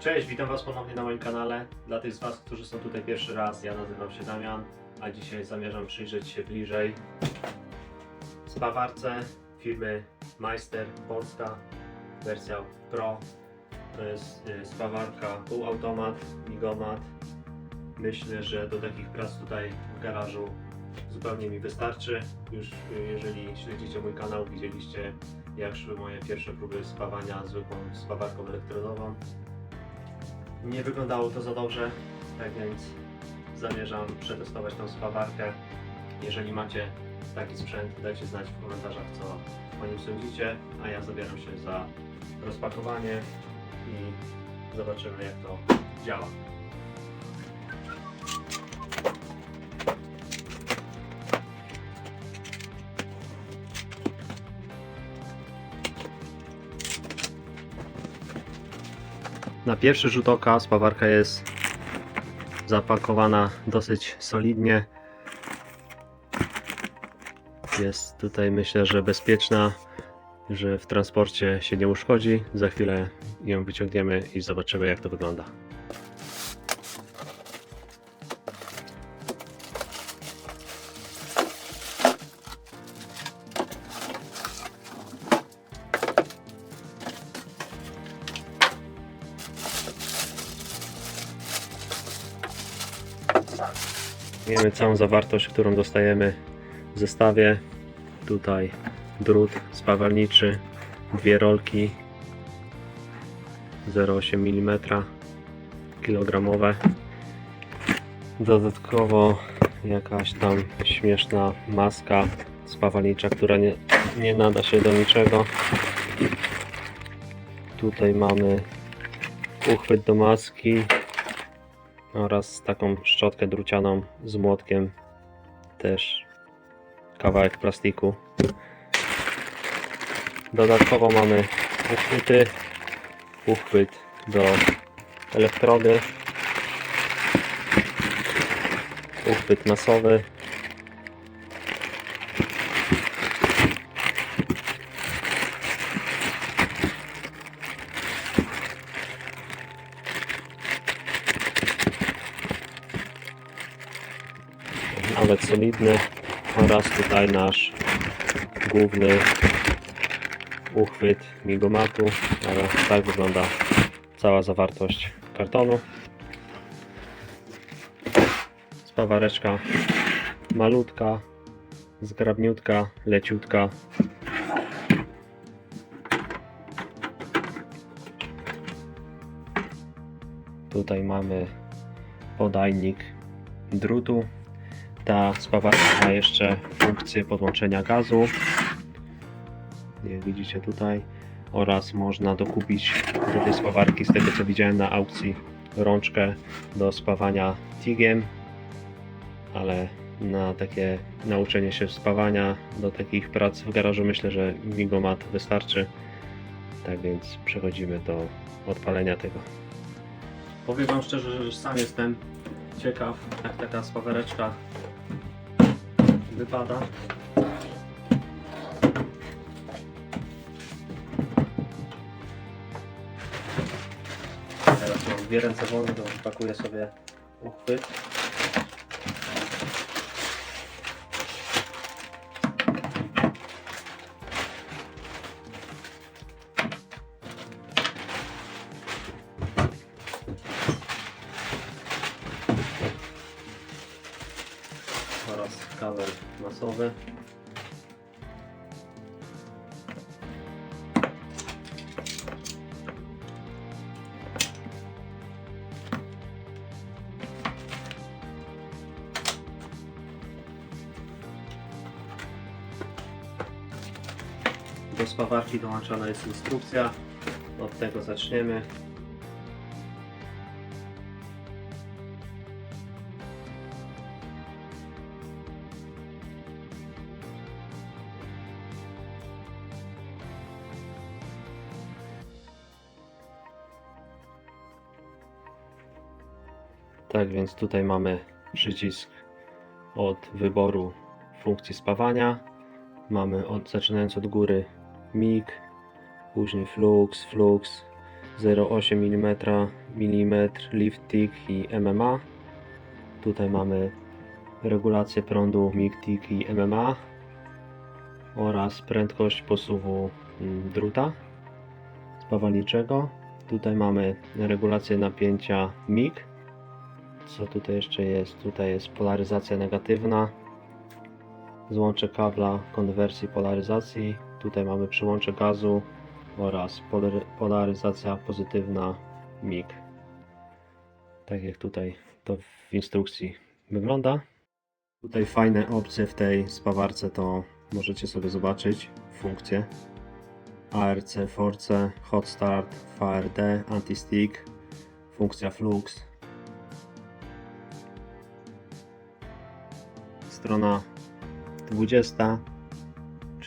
Cześć, witam Was ponownie na moim kanale. Dla tych z Was, którzy są tutaj pierwszy raz, ja nazywam się Damian, a dzisiaj zamierzam przyjrzeć się bliżej spawarce firmy Meister Polska, wersja Pro. To jest y, spawarka półautomat, migomat. Myślę, że do takich prac tutaj w garażu zupełnie mi wystarczy. Już y, jeżeli śledzicie mój kanał, widzieliście jak szły moje pierwsze próby spawania zwykłą spawarką elektrodową. Nie wyglądało to za dobrze, tak więc zamierzam przetestować tą spawarkę. Jeżeli macie taki sprzęt, dajcie znać w komentarzach, co o nim sądzicie, a ja zabieram się za rozpakowanie i zobaczymy, jak to działa. Na pierwszy rzut oka spawarka jest zapakowana dosyć solidnie. Jest tutaj myślę, że bezpieczna, że w transporcie się nie uszkodzi. Za chwilę ją wyciągniemy i zobaczymy jak to wygląda. Wiemy całą zawartość, którą dostajemy w zestawie. Tutaj drut spawalniczy, dwie rolki 0,8 mm kilogramowe. Dodatkowo jakaś tam śmieszna maska spawalnicza, która nie, nie nada się do niczego. Tutaj mamy uchwyt do maski, oraz taką szczotkę drucianą z młotkiem też kawałek plastiku. Dodatkowo mamy uchwyty uchwyt do elektrody. Uchwyt masowy oraz tutaj nasz główny uchwyt migomatu, ale tak wygląda cała zawartość kartonu. Spawareczka malutka, zgrabniutka, leciutka. Tutaj mamy podajnik drutu ta spawarka ma jeszcze funkcję podłączenia gazu. Jak widzicie tutaj. Oraz można dokupić do tej spawarki, z tego co widziałem na aukcji, rączkę do spawania tigiem. Ale na takie nauczenie się spawania do takich prac w garażu myślę, że Migomat wystarczy. Tak więc przechodzimy do odpalenia tego. Powiem Wam szczerze, że sam jestem ciekaw, jak taka spawareczka wypada. Teraz mam dwie ręce wolne, to pakuję sobie uchwyt. Do spawarki dołączona jest instrukcja. Od tego zaczniemy. Tak więc tutaj mamy przycisk od wyboru funkcji spawania. Mamy od, zaczynając od góry MIG, później Flux, Flux, 0,8 mm, mm lifting i MMA. Tutaj mamy regulację prądu MIG-TIG i MMA oraz prędkość posuwu mm, druta spawalniczego. Tutaj mamy regulację napięcia MIG. Co tutaj jeszcze jest? Tutaj jest polaryzacja negatywna, złącze kabla konwersji polaryzacji. Tutaj mamy przyłącze gazu oraz polar- polaryzacja pozytywna MIG. Tak jak tutaj to w instrukcji wygląda. Tutaj fajne opcje w tej spawarce to możecie sobie zobaczyć funkcje ARC, Force, Hot Start, VRD, Anti-Stick, funkcja Flux. Strona 20,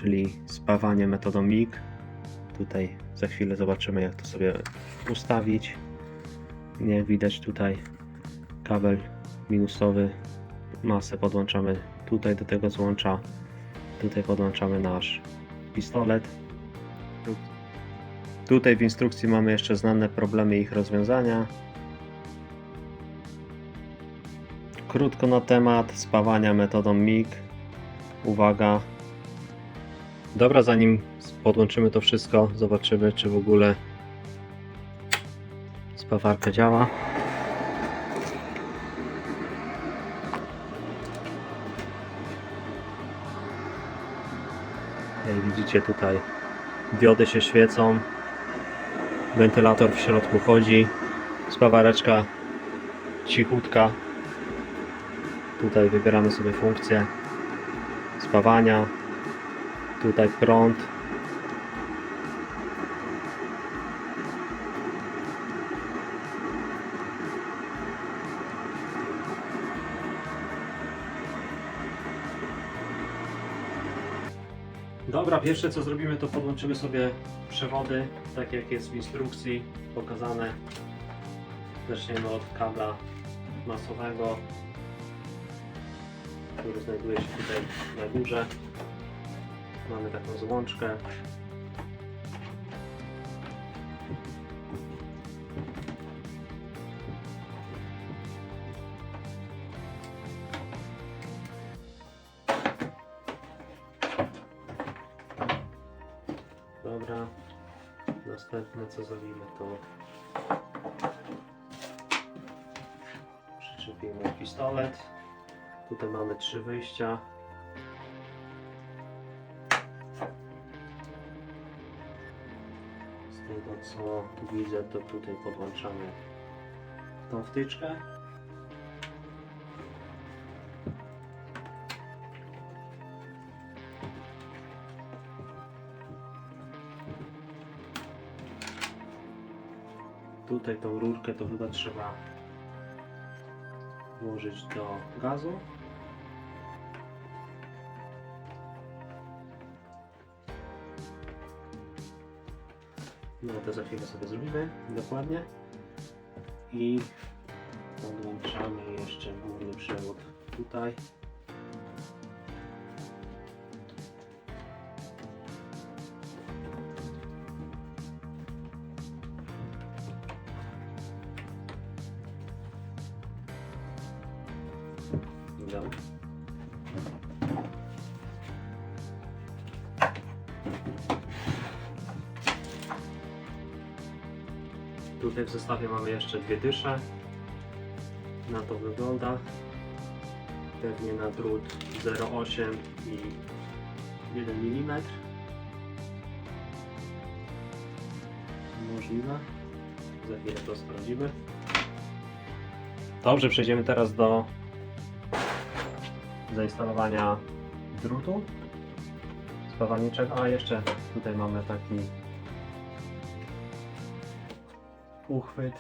czyli spawanie metodą MIG. Tutaj za chwilę zobaczymy jak to sobie ustawić. Nie widać tutaj kabel minusowy. Masę podłączamy tutaj do tego złącza. Tutaj podłączamy nasz pistolet. Tu- Tutaj w instrukcji mamy jeszcze znane problemy i ich rozwiązania. Krótko na temat spawania metodą MIG. Uwaga. Dobra, zanim podłączymy to wszystko, zobaczymy czy w ogóle spawarka działa. Jak widzicie tutaj diody się świecą, wentylator w środku chodzi, spawareczka cichutka. Tutaj wybieramy sobie funkcję spawania, tutaj prąd. Dobra, pierwsze co zrobimy to podłączymy sobie przewody, tak jak jest w instrukcji pokazane. Zaczniemy od kabla masowego, który znajduje się tutaj na górze. Mamy taką złączkę. Dobra. Następne co zrobimy to przyczepimy pistolet. Tutaj mamy trzy wyjścia. Co widzę to tutaj podłączamy tą wtyczkę. Tutaj tą rurkę to chyba trzeba włożyć do gazu. No to za chwilę sobie zrobimy dokładnie. I podłączamy jeszcze główny przewód tutaj. W zestawie mamy jeszcze dwie dysze. Na to wygląda. Pewnie na drut 0,8 i 1 mm. Możliwe. Za chwilę to sprawdzimy. Dobrze, przejdziemy teraz do zainstalowania drutu spawalniczego. A jeszcze tutaj mamy taki uchwyt,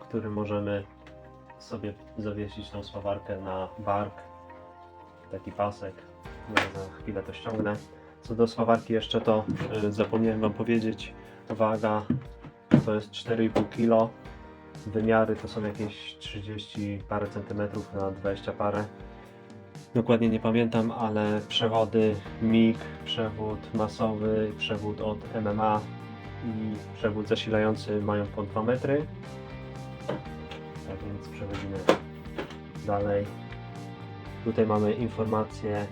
który możemy sobie zawiesić tą spawarkę na bark. Taki pasek. Ja za chwilę to ściągnę. Co do spawarki jeszcze to y, zapomniałem Wam powiedzieć. Waga to jest 4,5 kg. Wymiary to są jakieś 30 parę centymetrów na 20 parę. Dokładnie nie pamiętam, ale przewody MIG, przewód masowy, przewód od MMA i przewód zasilający mają po 2 metry. Tak więc przechodzimy dalej. Tutaj mamy informację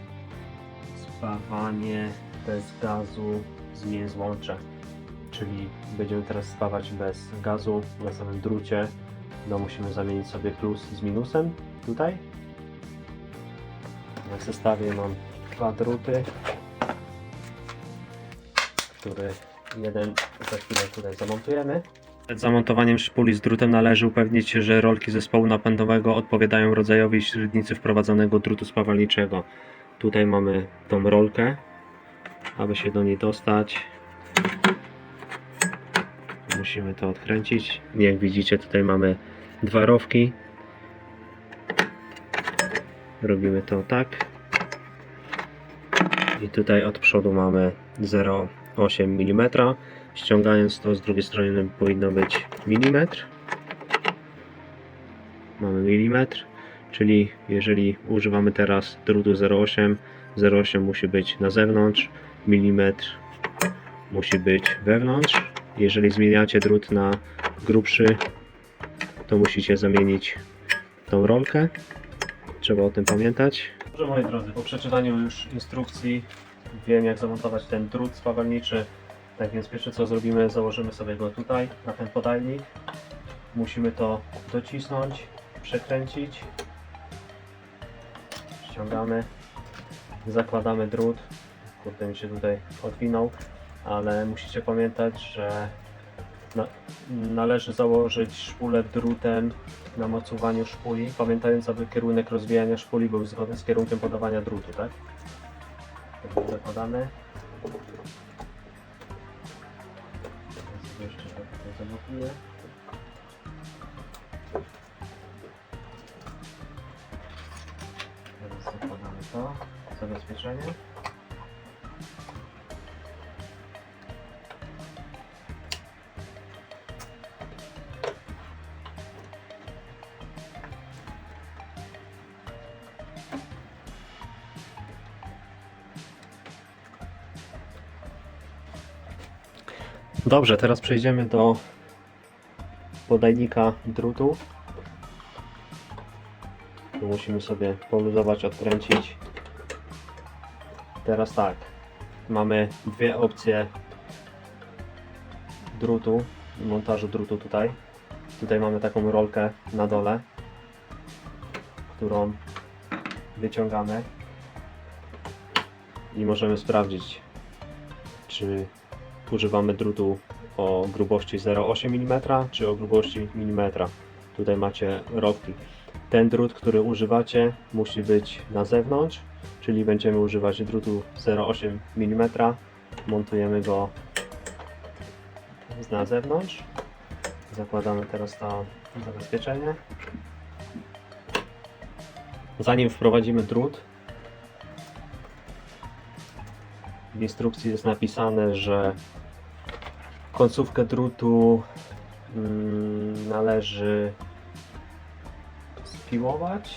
spawanie bez gazu zmień złącze. Czyli będziemy teraz spawać bez gazu na samym drucie. No musimy zamienić sobie plus z minusem tutaj. Na zestawie mam dwa druty, który jeden za chwilę tutaj zamontujemy. Przed zamontowaniem szpuli z drutem należy upewnić się, że rolki zespołu napędowego odpowiadają rodzajowi średnicy wprowadzonego drutu spawalniczego. Tutaj mamy tą rolkę, aby się do niej dostać. Musimy to odkręcić. Jak widzicie, tutaj mamy dwa rowki. Robimy to tak. I tutaj od przodu mamy 0,8 mm. Ściągając to z drugiej strony powinno być milimetr. Mamy milimetr, czyli jeżeli używamy teraz drutu 0,8, 0,8 musi być na zewnątrz, milimetr musi być wewnątrz. Jeżeli zmieniacie drut na grubszy, to musicie zamienić tą rolkę. Trzeba o tym pamiętać. Dobrze moi drodzy, po przeczytaniu już instrukcji wiem jak zamontować ten drut spawalniczy. Tak więc pierwsze co zrobimy, założymy sobie go tutaj, na ten podajnik. Musimy to docisnąć, przekręcić. Ściągamy, zakładamy drut. Kurde mi się tutaj odwinął, ale musicie pamiętać, że na, należy założyć szpulę drutem na mocowaniu szpuli, pamiętając, aby kierunek rozwijania szpuli był zgodny z kierunkiem podawania drutu, tak? Zakładamy. Jeszcze to tutaj. Teraz zakładamy to, zabezpieczenie. Dobrze, teraz przejdziemy do podajnika drutu. Tu musimy sobie poluzować, odkręcić. Teraz tak, mamy dwie opcje drutu, montażu drutu tutaj. Tutaj mamy taką rolkę na dole, którą wyciągamy i możemy sprawdzić, czy używamy drutu o grubości 0,8 mm czy o grubości mm. Tutaj macie rowki. Ten drut, który używacie, musi być na zewnątrz, czyli będziemy używać drutu 0,8 mm. Montujemy go na zewnątrz. Zakładamy teraz to zabezpieczenie. Zanim wprowadzimy drut, w instrukcji jest napisane, że końcówkę drutu mm, należy spiłować,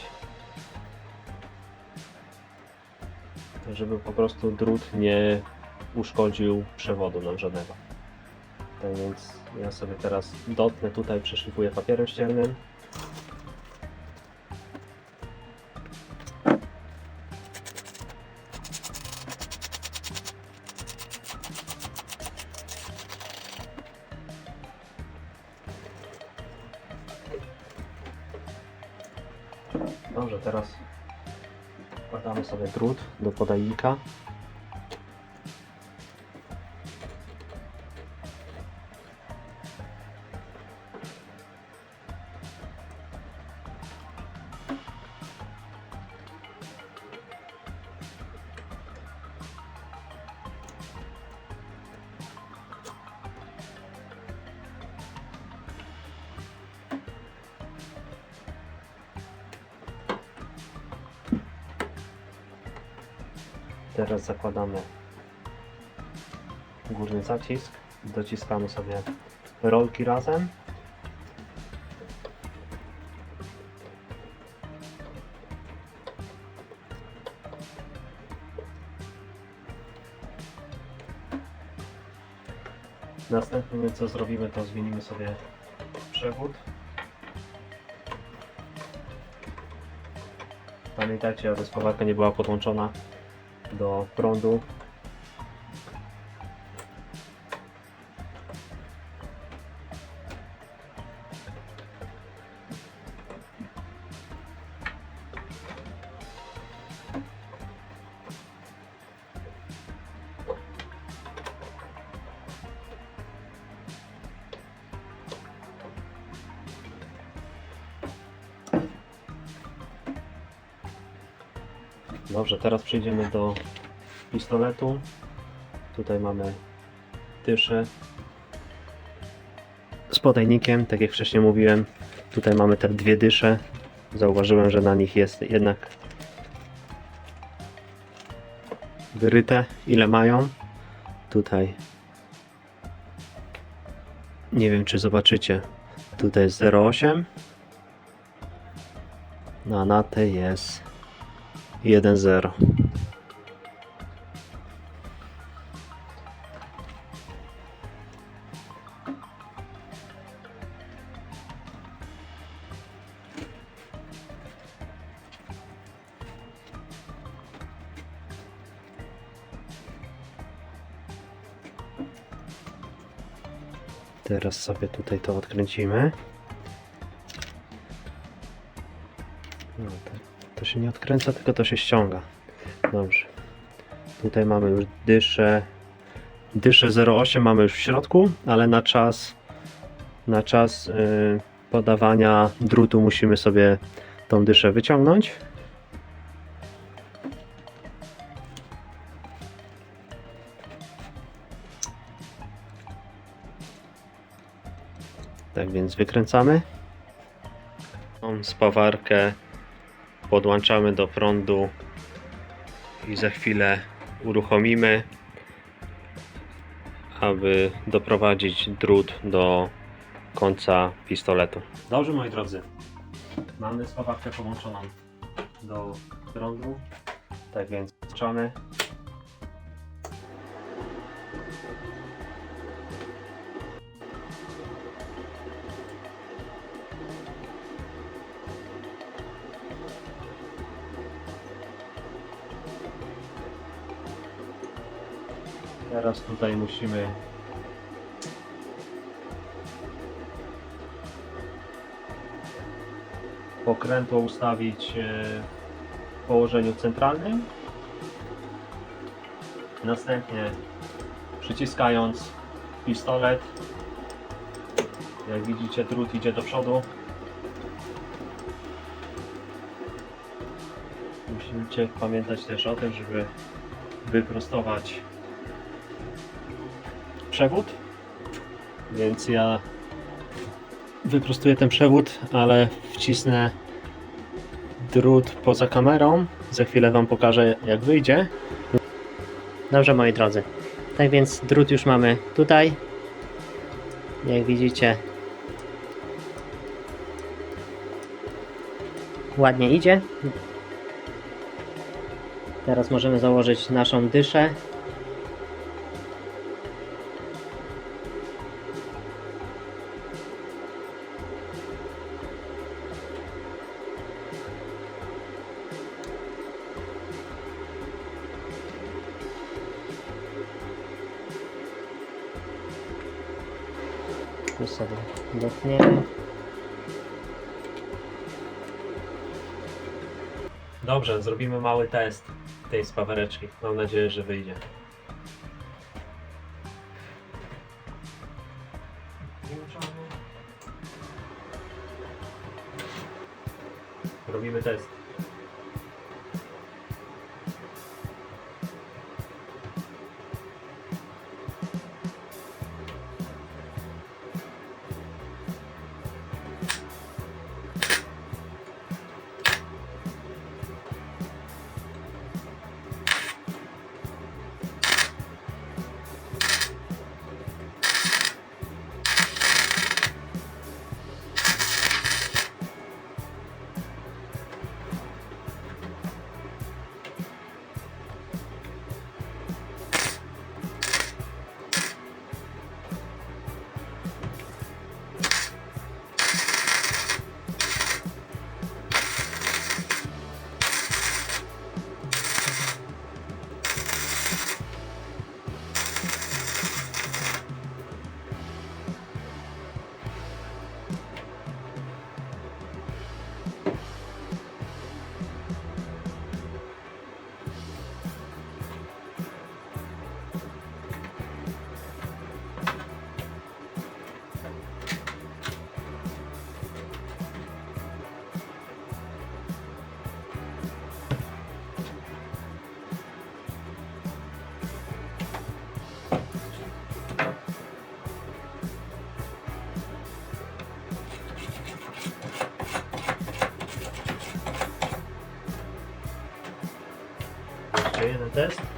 żeby po prostu drut nie uszkodził przewodu nam żadnego. Tak więc ja sobie teraz dotnę tutaj, przeszlifuję papierem ściernym. Dobrze, teraz wkładamy sobie drut do podajnika. Zakładamy górny zacisk, dociskamy sobie rolki razem. Następnie co zrobimy, to zmienimy sobie przewód. Pamiętajcie, aby spawarka nie była podłączona do prądu. Teraz przejdziemy do pistoletu. Tutaj mamy dyszę z podajnikiem, tak jak wcześniej mówiłem. Tutaj mamy te dwie dysze. Zauważyłem, że na nich jest jednak wyryte, ile mają. Tutaj nie wiem, czy zobaczycie. Tutaj jest 0,8 a na tej jest 1-0. Teraz sobie tutaj to odkręcimy. Się nie odkręca, tylko to się ściąga. Dobrze. Tutaj mamy już dyszę. Dyszę 0,8 mamy już w środku, ale na czas na czas y, podawania drutu musimy sobie tą dyszę wyciągnąć. Tak więc wykręcamy. Tą spawarkę podłączamy do prądu i za chwilę uruchomimy, aby doprowadzić drut do końca pistoletu. Dobrze moi drodzy, mamy spawarkę podłączoną do prądu, tak więc włączamy. Teraz tutaj musimy pokrętło ustawić e, w położeniu centralnym. Następnie przyciskając pistolet, jak widzicie drut idzie do przodu. Musicie pamiętać też o tym, żeby wyprostować przewód. Więc ja wyprostuję ten przewód, ale wcisnę drut poza kamerą. Za chwilę Wam pokażę jak wyjdzie. Dobrze moi drodzy. Tak więc drut już mamy tutaj. Jak widzicie ładnie idzie. Teraz możemy założyć naszą dyszę. Dobrze, zrobimy mały test tej spawareczki. Mam nadzieję, że wyjdzie. Jeszcze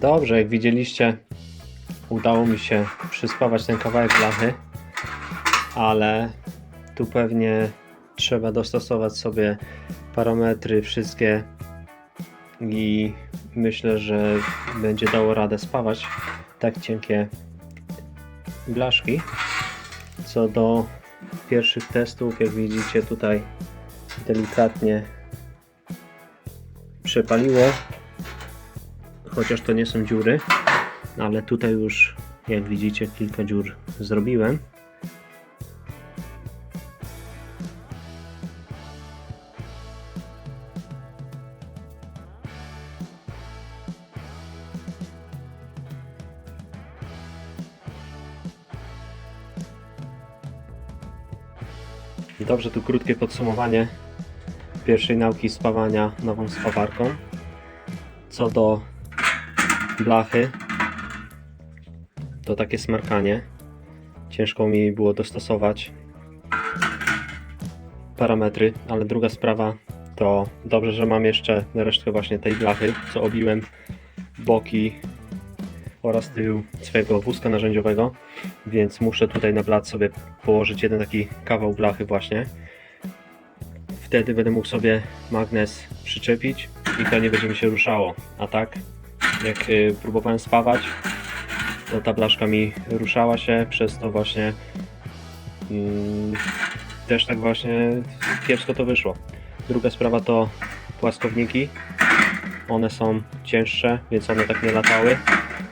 Dobrze, jak widzieliście, udało mi się przyspawać ten kawałek blachy, ale tu pewnie trzeba dostosować sobie parametry wszystkie i myślę, że będzie dało radę spawać tak cienkie blaszki. Co do pierwszych testów, jak widzicie tutaj delikatnie przepaliło, chociaż to nie są dziury, ale tutaj już jak widzicie kilka dziur zrobiłem. Dobrze, tu krótkie podsumowanie pierwszej nauki spawania nową spawarką. Co do blachy, to takie smarkanie. Ciężko mi było dostosować parametry, ale druga sprawa to dobrze, że mam jeszcze resztkę właśnie tej blachy, co obiłem boki oraz tył swojego wózka narzędziowego, więc muszę tutaj na blat sobie położyć jeden taki kawał blachy właśnie. Wtedy będę mógł sobie magnes przyczepić i to nie będzie mi się ruszało, a tak jak y, próbowałem spawać, to ta blaszka mi ruszała się, przez to właśnie mm, też tak właśnie kiepsko to wyszło. Druga sprawa to płaskowniki. One są cięższe, więc one tak nie latały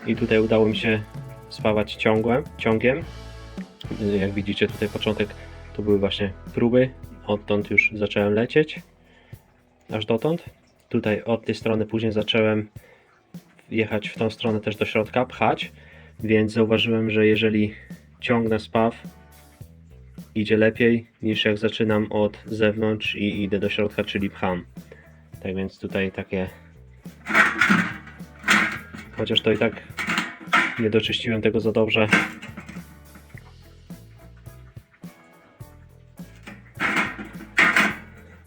i tutaj udało mi się spawać ciągłem, ciągiem. Jak widzicie tutaj początek to były właśnie próby, odtąd już zacząłem lecieć aż dotąd. Tutaj od tej strony później zacząłem jechać w tą stronę też do środka, pchać, więc zauważyłem, że jeżeli ciągnę spaw, idzie lepiej niż jak zaczynam od zewnątrz i idę do środka, czyli pcham. Tak więc tutaj takie. Chociaż to i tak nie doczyściłem tego za dobrze.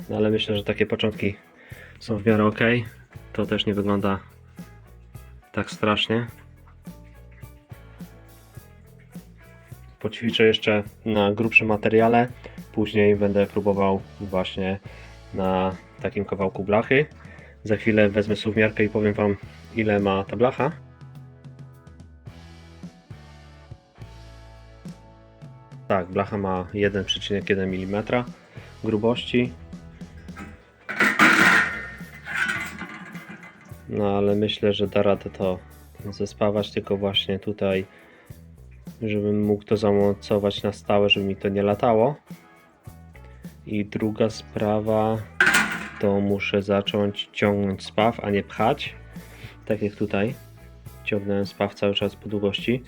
No ale myślę, że takie początki są w miarę ok. To też nie wygląda tak strasznie. Poćwiczę jeszcze na grubszym materiale. Później będę próbował właśnie na takim kawałku blachy. Za chwilę wezmę suwmiarkę i powiem Wam ile ma ta blacha. Tak, blacha ma 1,1 mm grubości. No ale myślę, że da radę to zespawać, tylko właśnie tutaj, żebym mógł to zamocować na stałe, żeby mi to nie latało. I druga sprawa, to muszę zacząć ciągnąć spaw, a nie pchać. Tak jak tutaj. Ciągnąłem spaw cały czas po długości.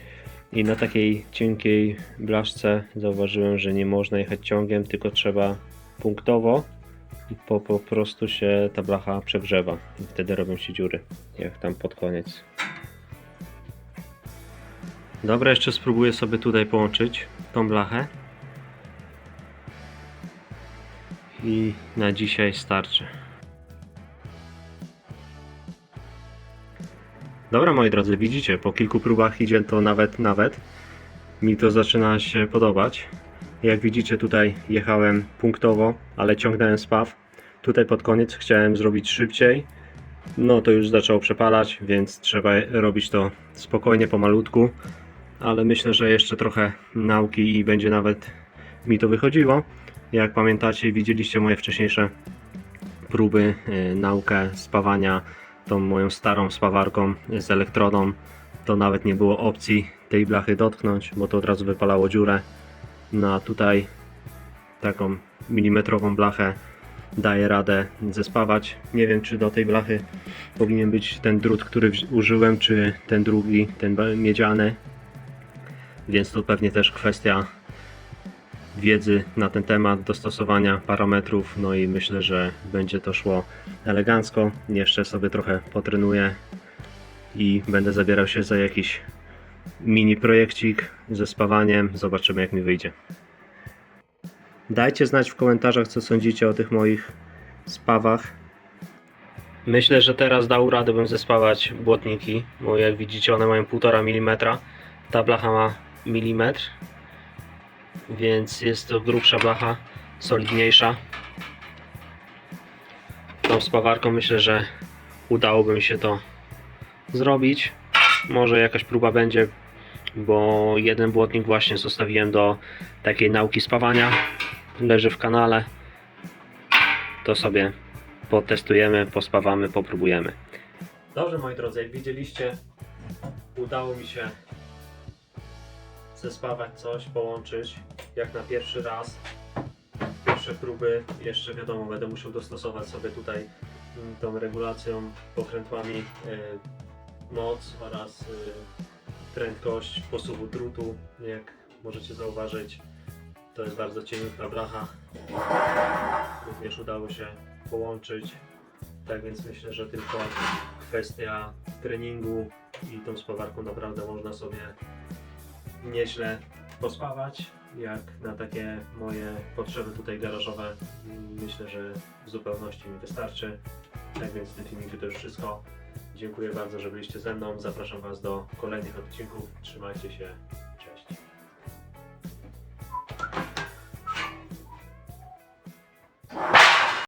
I na takiej cienkiej blaszce zauważyłem, że nie można jechać ciągiem, tylko trzeba punktowo. Po, po prostu się ta blacha przegrzewa i wtedy robią się dziury, jak tam pod koniec. Dobra, jeszcze spróbuję sobie tutaj połączyć tą blachę. I na dzisiaj starczy. Dobra moi drodzy, widzicie, po kilku próbach idzie to nawet, nawet. Mi to zaczyna się podobać. Jak widzicie tutaj jechałem punktowo, ale ciągnąłem spaw. Tutaj pod koniec chciałem zrobić szybciej. No to już zaczęło przepalać, więc trzeba robić to spokojnie, pomalutku. Ale myślę, że jeszcze trochę nauki i będzie nawet mi to wychodziło. Jak pamiętacie, widzieliście moje wcześniejsze próby, yy, naukę spawania tą moją starą spawarką z elektrodą. To nawet nie było opcji tej blachy dotknąć, bo to od razu wypalało dziurę. No a tutaj taką milimetrową blachę daje radę zespawać. Nie wiem, czy do tej blachy powinien być ten drut, który użyłem, czy ten drugi, ten miedziany. Więc to pewnie też kwestia wiedzy na ten temat, dostosowania parametrów. No i myślę, że będzie to szło elegancko. Jeszcze sobie trochę potrenuję i będę zabierał się za jakiś mini projekcik ze spawaniem. Zobaczymy, jak mi wyjdzie. Dajcie znać w komentarzach, co sądzicie o tych moich spawach. Myślę, że teraz dał radę bym zespawać błotniki, bo jak widzicie one mają 1,5 mm. Ta blacha ma milimetr, więc jest to grubsza blacha, solidniejsza. Tą spawarką myślę, że udałoby mi się to zrobić. Może jakaś próba będzie, bo jeden błotnik właśnie zostawiłem do takiej nauki spawania. Leży w kanale. To sobie potestujemy, pospawamy, popróbujemy. Dobrze moi drodzy, jak widzieliście, udało mi się zespawać coś, połączyć jak na pierwszy raz. Pierwsze próby, jeszcze wiadomo, będę musiał dostosować sobie tutaj mm, tą regulacją, pokrętłami y, moc oraz y, prędkość posuwu drutu, jak możecie zauważyć. To jest bardzo cieniutka blacha. Również udało się połączyć. Tak więc myślę, że tylko kwestia treningu i tą spawarką naprawdę można sobie nieźle pospawać. Jak na takie moje potrzeby tutaj garażowe myślę, że w zupełności mi wystarczy. Tak więc w tym filmiku to już wszystko. Dziękuję bardzo, że byliście ze mną. Zapraszam Was do kolejnych odcinków. Trzymajcie się.